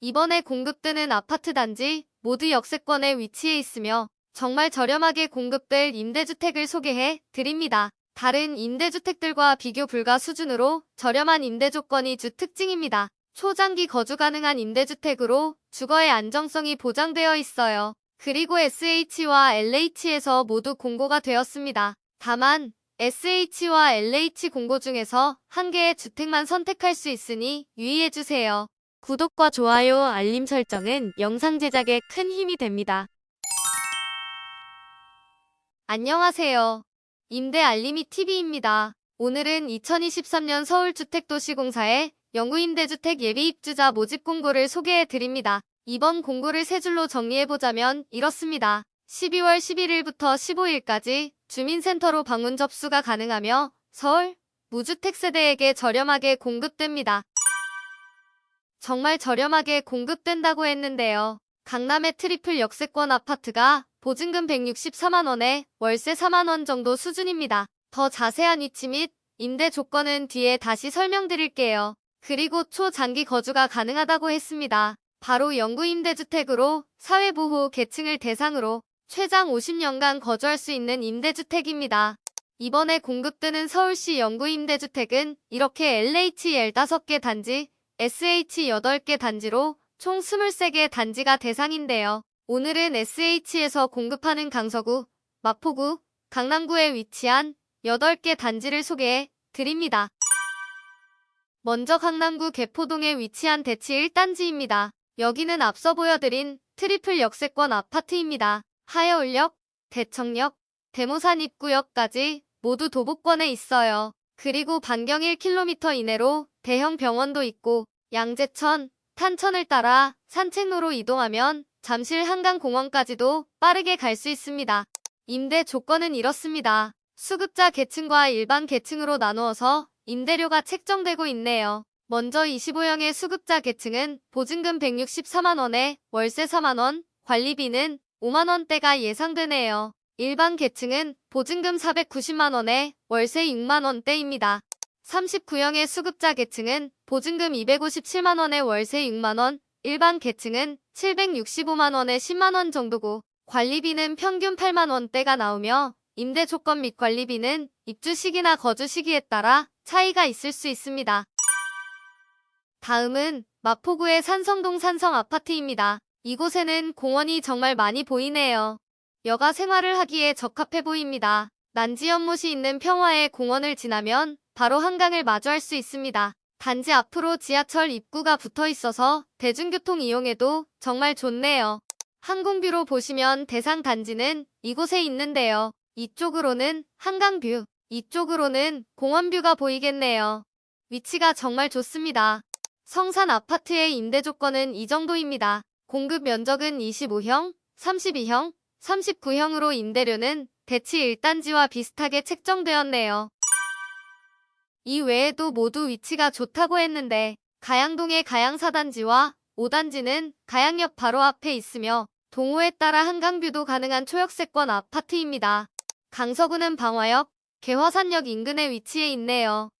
이번에 공급되는 아파트 단지 모두 역세권에 위치해 있으며 정말 저렴하게 공급될 임대주택을 소개해 드립니다. 다른 임대주택들과 비교 불가 수준으로 저렴한 임대 조건이 주 특징입니다. 초장기 거주 가능한 임대주택으로 주거의 안정성이 보장되어 있어요. 그리고 SH와 LH에서 모두 공고가 되었습니다. 다만 SH와 LH 공고 중에서 한 개의 주택만 선택할 수 있으니 유의해주세요. 구독과 좋아요, 알림 설정은 영상 제작에 큰 힘이 됩니다. 안녕하세요. 임대 알림이 TV입니다. 오늘은 2023년 서울주택도시공사의 영구임대주택 예비입주자 모집 공고를 소개해 드립니다. 이번 공고를 세 줄로 정리해보자면 이렇습니다. 12월 11일부터 15일까지 주민센터로 방문 접수가 가능하며 서울 무주택 세대에게 저렴하게 공급됩니다. 정말 저렴하게 공급된다고 했는데요. 강남의 트리플 역세권 아파트가 보증금 164만원에 월세 4만원 정도 수준입니다. 더 자세한 위치 및 임대 조건은 뒤에 다시 설명드릴게요. 그리고 초장기 거주가 가능하다고 했습니다. 바로 영구임대주택으로 사회보호 계층을 대상으로 최장 50년간 거주할 수 있는 임대주택입니다. 이번에 공급되는 서울시 영구임대주택은 이렇게 LH 15개 단지, SH 8개 단지로 총 23개 단지가 대상인데요. 오늘은 SH에서 공급하는 강서구, 마포구, 강남구에 위치한 8개 단지를 소개해 드립니다. 먼저 강남구 개포동에 위치한 대치 1단지입니다. 여기는 앞서 보여드린 트리플 역세권 아파트입니다. 하여울역, 대청역, 대모산 입구역까지 모두 도보권에 있어요. 그리고 반경 1km 이내로 대형 병원도 있고 양재천, 탄천을 따라 산책로로 이동하면 잠실 한강공원까지도 빠르게 갈 수 있습니다. 임대 조건은 이렇습니다. 수급자 계층과 일반 계층으로 나누어서 임대료가 책정되고 있네요. 먼저 25형의 수급자 계층은 보증금 164만원에 월세 4만원, 관리비는 5만원대가 예상되네요. 일반 계층은 보증금 490만원에 월세 6만원대입니다. 39형의 수급자 계층은 보증금 257만원에 월세 6만원, 일반 계층은 765만원에 10만원 정도고 관리비는 평균 8만원대가 나오며 임대 조건 및 관리비는 입주 시기나 거주 시기에 따라 차이가 있을 수 있습니다. 다음은 마포구의 산성동 산성 아파트입니다. 이곳에는 공원이 정말 많이 보이네요. 여가 생활을 하기에 적합해 보입니다. 난지 연못이 있는 평화의 공원을 지나면 바로 한강을 마주할 수 있습니다. 단지 앞으로 지하철 입구가 붙어 있어서 대중교통 이용에도 정말 좋네요. 항공뷰로 보시면 대상 단지는 이곳에 있는데요. 이쪽으로는 한강뷰, 이쪽으로는 공원뷰가 보이겠네요. 위치가 정말 좋습니다. 성산 아파트의 임대 조건은 이 정도입니다. 공급 면적은 25형, 32형, 39형으로 임대료는 대치 1단지와 비슷하게 책정되었네요. 이 외에도 모두 위치가 좋다고 했는데 가양동의 가양사단지와 5단지는 가양역 바로 앞에 있으며 동호에 따라 한강뷰도 가능한 초역세권 아파트입니다. 강서구는 방화역, 개화산역 인근에 위치해 있네요.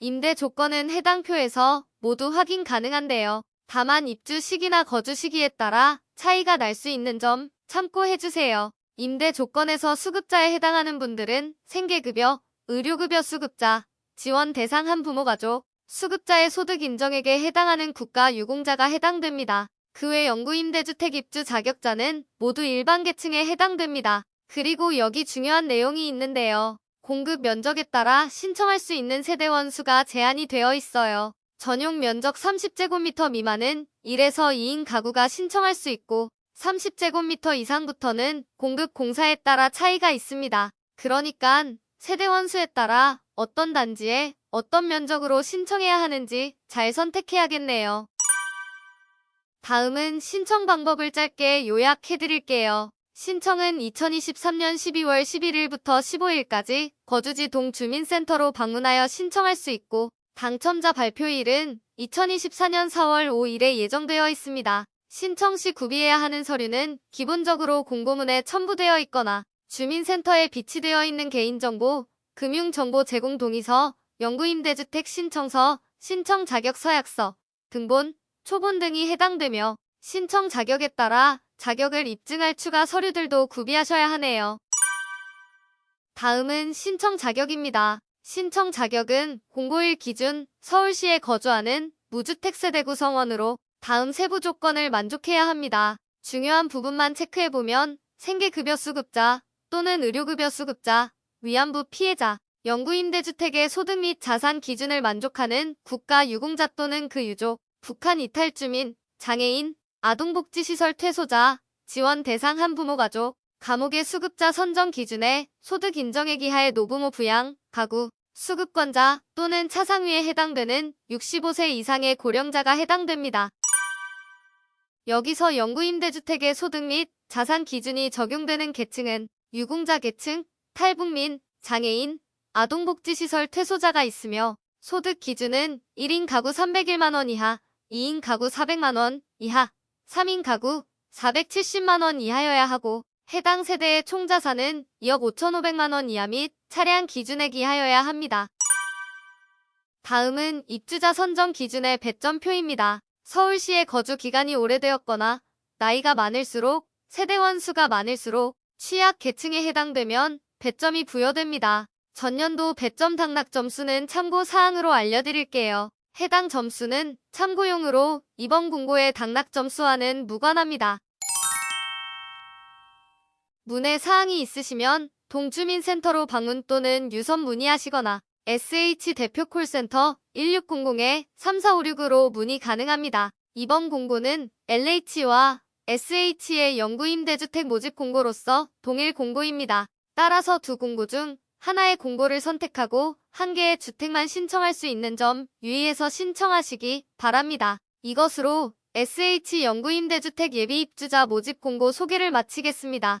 임대 조건은 해당 표에서 모두 확인 가능한데요. 다만 입주 시기나 거주 시기에 따라 차이가 날 수 있는 점 참고해주세요. 임대 조건에서 수급자에 해당하는 분들은 생계급여, 의료급여 수급자, 지원 대상 한 부모 가족, 수급자의 소득 인정액에 해당하는 국가 유공자가 해당됩니다. 그 외 영구임대주택 입주 자격자는 모두 일반 계층에 해당됩니다. 그리고 여기 중요한 내용이 있는데요. 공급 면적에 따라 신청할 수 있는 세대원 수가 제한이 되어 있어요. 전용 면적 30제곱미터 미만은 1에서 2인 가구가 신청할 수 있고 30제곱미터 이상부터는 공급 공사에 따라 차이가 있습니다. 그러니까 세대 원 수에 따라 어떤 단지에 어떤 면적으로 신청해야 하는지 잘 선택해야겠네요. 다음은 신청 방법을 짧게 요약해드릴게요. 신청은 2023년 12월 11일부터 15일까지 거주지 동주민센터로 방문하여 신청할 수 있고 당첨자 발표일은 2024년 4월 5일에 예정되어 있습니다. 신청 시 구비해야 하는 서류는 기본적으로 공고문에 첨부되어 있거나 주민센터에 비치되어 있는 개인정보, 금융정보 제공 동의서, 영구임대주택 신청서, 신청 자격 서약서, 등본, 초본 등이 해당되며 신청 자격에 따라 자격을 입증할 추가 서류들도 구비하셔야 하네요. 다음은 신청 자격입니다. 신청 자격은 공고일 기준 서울시에 거주하는 무주택 세대 구성원으로 다음 세부 조건을 만족해야 합니다. 중요한 부분만 체크해보면 생계급여 수급자 또는 의료급여 수급자, 위안부 피해자, 영구임대주택의 소득 및 자산 기준을 만족하는 국가 유공자 또는 그 유족, 북한 이탈 주민, 장애인, 아동복지시설 퇴소자, 지원 대상 한부모 가족, 감옥의 수급자 선정 기준에 소득 인정액 이하의 노부모 부양, 가구, 수급권자 또는 차상위에 해당되는 65세 이상의 고령자가 해당됩니다. 여기서 영구임대주택의 소득 및 자산 기준이 적용되는 계층은 유공자 계층, 탈북민, 장애인, 아동복지시설 퇴소자가 있으며 소득 기준은 1인 가구 301만원 이하, 2인 가구 400만원 이하, 3인 가구 470만원 이하여야 하고 해당 세대의 총자산은 2억 5,500만원 이하 및 차량 기준액 이하여야 합니다. 다음은 입주자 선정 기준의 배점표입니다. 서울시에 거주 기간이 오래되었거나 나이가 많을수록 세대원 수가 많을수록 취약 계층에 해당되면 배점이 부여됩니다. 전년도 배점 당락 점수는 참고 사항으로 알려드릴게요. 해당 점수는 참고용으로 이번 공고의 당락 점수와는 무관합니다. 문의 사항이 있으시면 동주민센터로 방문 또는 유선 문의하시거나 SH 대표 콜센터 1600-3456으로 문의 가능합니다. 이번 공고는 LH와 SH의 영구임대주택 모집 공고로서 동일 공고입니다. 따라서 두 공고 중 하나의 공고를 선택하고 한 개의 주택만 신청할 수 있는 점 유의해서 신청하시기 바랍니다. 이것으로 SH 영구임대주택 예비입주자 모집 공고 소개를 마치겠습니다.